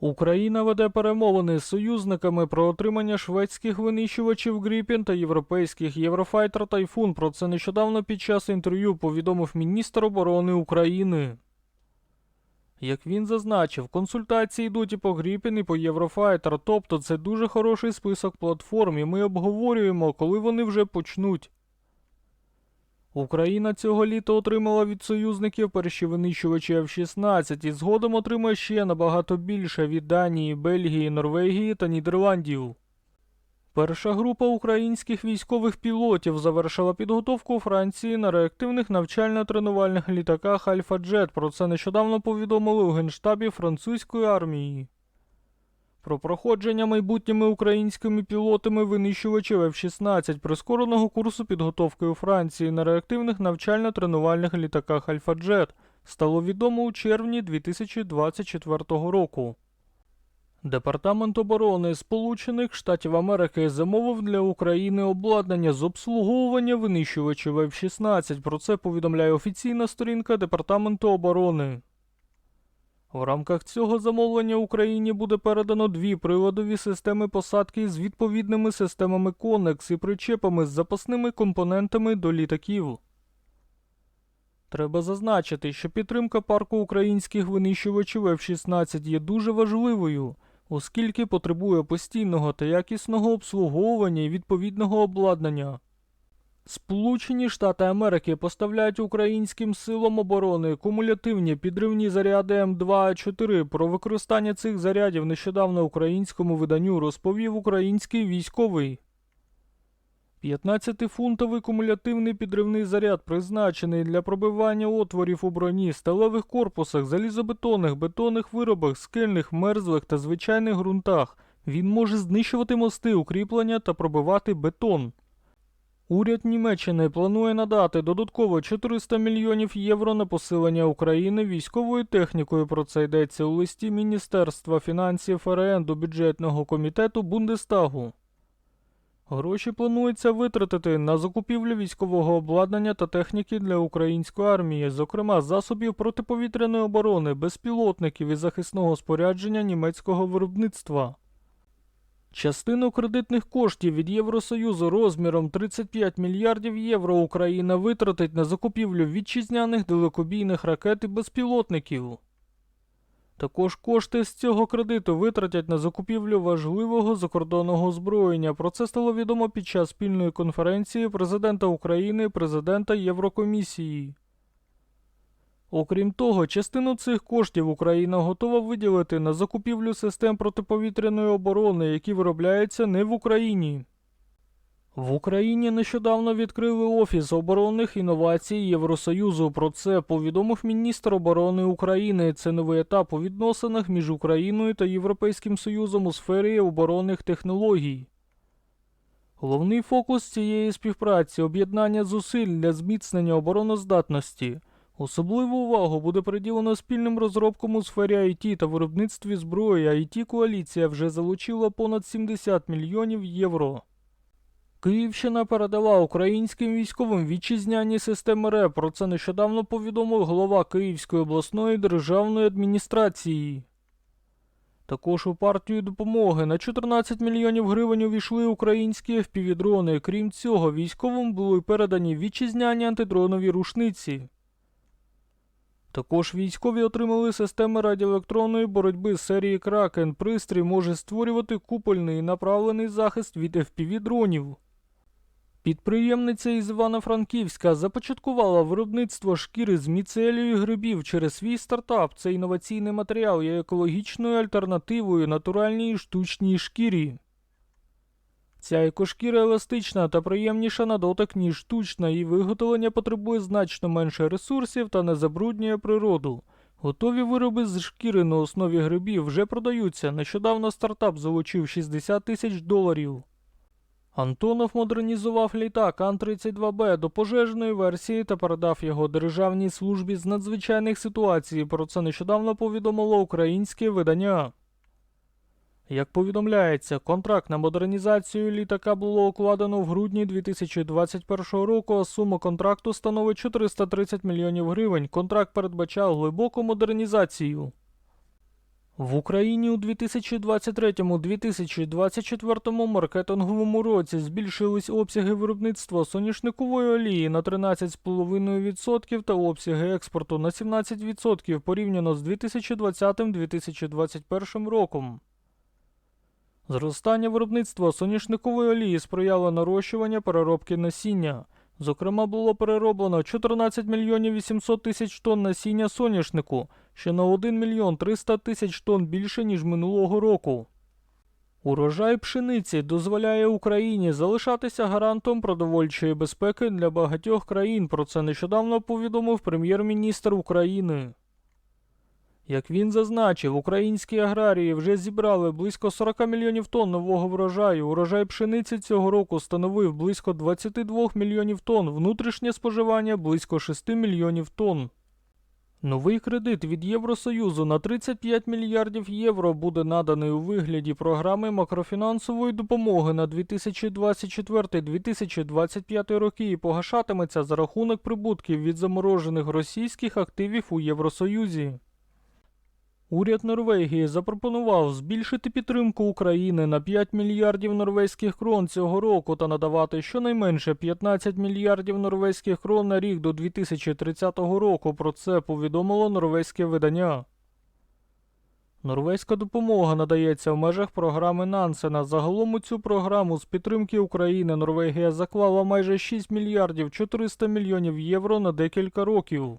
Україна веде перемовини з союзниками про отримання шведських винищувачів Гріпін та європейських Єврофайтер Тайфун. Про це нещодавно під час інтерв'ю повідомив міністр оборони України. Як він зазначив, консультації йдуть і по Гріпін, і по Єврофайтер, тобто це дуже хороший список платформ, і ми обговорюємо, коли вони вже почнуть. Україна цього літа отримала від союзників перші винищувачі F-16 і згодом отримає ще набагато більше від Данії, Бельгії, Норвегії та Нідерландів. Перша група українських військових пілотів завершила підготовку у Франції на реактивних навчально-тренувальних літаках Альфа Джет. Про це нещодавно повідомили у Генштабі французької армії. Про проходження майбутніми українськими пілотами винищувачів F-16 прискореного курсу підготовки у Франції на реактивних навчально-тренувальних літаках Альфа Джет стало відомо у червні 2024 року. Департамент оборони Сполучених Штатів Америки замовив для України обладнання з обслуговування винищувачів F-16. Про це повідомляє офіційна сторінка Департаменту оборони. В рамках цього замовлення Україні буде передано дві приладові системи посадки з відповідними системами Конекс і причепами з запасними компонентами до літаків. Треба зазначити, що підтримка парку українських винищувачів F-16 є дуже важливою, оскільки потребує постійного та якісного обслуговування і відповідного обладнання. Сполучені Штати Америки поставляють українським силам оборони кумулятивні підривні заряди М2А4. Про використання цих зарядів нещодавно українському виданню розповів український військовий. 15-фунтовий кумулятивний підривний заряд призначений для пробивання отворів у броні, сталевих корпусах, залізобетонних, бетонних виробах, скельних, мерзлих та звичайних ґрунтах. Він може знищувати мости, укріплення та пробивати бетон. Уряд Німеччини планує надати додатково 400 мільйонів євро на посилення України військовою технікою. Про це йдеться у листі Міністерства фінансів РН до бюджетного комітету Бундестагу. Гроші планується витратити на закупівлю військового обладнання та техніки для української армії, зокрема засобів протиповітряної оборони, безпілотників і захисного спорядження німецького виробництва. Частину кредитних коштів від Євросоюзу розміром 35 мільярдів євро Україна витратить на закупівлю вітчизняних далекобійних ракет і безпілотників. Також кошти з цього кредиту витратять на закупівлю важливого закордонного озброєння. Про це стало відомо під час спільної конференції президента України і президента Єврокомісії. Окрім того, частину цих коштів Україна готова виділити на закупівлю систем протиповітряної оборони, які виробляються не в Україні. В Україні нещодавно відкрили Офіс оборонних інновацій Євросоюзу. Про це повідомив міністр оборони України. Це новий етап у відносинах між Україною та Європейським Союзом у сфері оборонних технологій. Головний фокус цієї співпраці об'єднання зусиль для зміцнення обороноздатності. Особливу увагу буде приділено спільним розробкам у сфері IT та виробництві зброї. it коаліція вже залучила понад 70 мільйонів євро. Київщина передала українським військовим вітчизняні системи РЕП. Про це нещодавно повідомив голова Київської обласної державної адміністрації. Також у партію допомоги на 14 мільйонів гривень увійшли українські FPV-дрони. Крім цього, військовим були передані вітчизняні антидронові рушниці. Також військові отримали системи радіоелектронної боротьби серії Кракен. Пристрій може створювати купольний направлений захист від FPV-дронів. Підприємниця із Івано-Франківська започаткувала виробництво шкіри з міцелію грибів через свій стартап. Цей інноваційний матеріал є екологічною альтернативою натуральній штучній шкірі. Ця екошкіра еластична та приємніша на дотик, ніж штучна, і виготовлення потребує значно менше ресурсів та не забруднює природу. Готові вироби з шкіри на основі грибів вже продаються. Нещодавно стартап залучив 60 тисяч доларів. Антонов модернізував літак Ан-32Б до пожежної версії та передав його Державній службі з надзвичайних ситуацій. Про це нещодавно повідомило українське видання. Як повідомляється, контракт на модернізацію літака було укладено в грудні 2021 року, а сума контракту становить 430 мільйонів гривень. Контракт передбачав глибоку модернізацію. В Україні у 2023-2024 маркетинговому році збільшились обсяги виробництва соняшникової олії на 13,5% та обсяги експорту на 17% порівняно з 2020-2021 роком. Зростання виробництва соняшникової олії сприяло нарощування переробки насіння. Зокрема, було перероблено 14 мільйонів 800 тисяч тонн насіння соняшнику, що на 1 мільйон 300 тисяч тонн більше, ніж минулого року. Урожай пшениці дозволяє Україні залишатися гарантом продовольчої безпеки для багатьох країн. Про це нещодавно повідомив прем'єр-міністр України. Як він зазначив, українські аграрії вже зібрали близько 40 мільйонів тонн нового врожаю. Урожай пшениці цього року становив близько 22 мільйонів тонн, внутрішнє споживання близько 6 мільйонів тонн. Новий кредит від Євросоюзу на 35 мільярдів євро буде наданий у вигляді програми макрофінансової допомоги на 2024-2025 роки і погашатиметься за рахунок прибутків від заморожених російських активів у Євросоюзі. Уряд Норвегії запропонував збільшити підтримку України на 5 мільярдів норвезьких крон цього року та надавати щонайменше 15 мільярдів норвезьких крон на рік до 2030 року. Про це повідомило норвезьке видання. Норвезька допомога надається в межах програми Нансена. Загалом у цю програму з підтримки України Норвегія заклала майже 6 мільярдів 400 мільйонів євро на декілька років.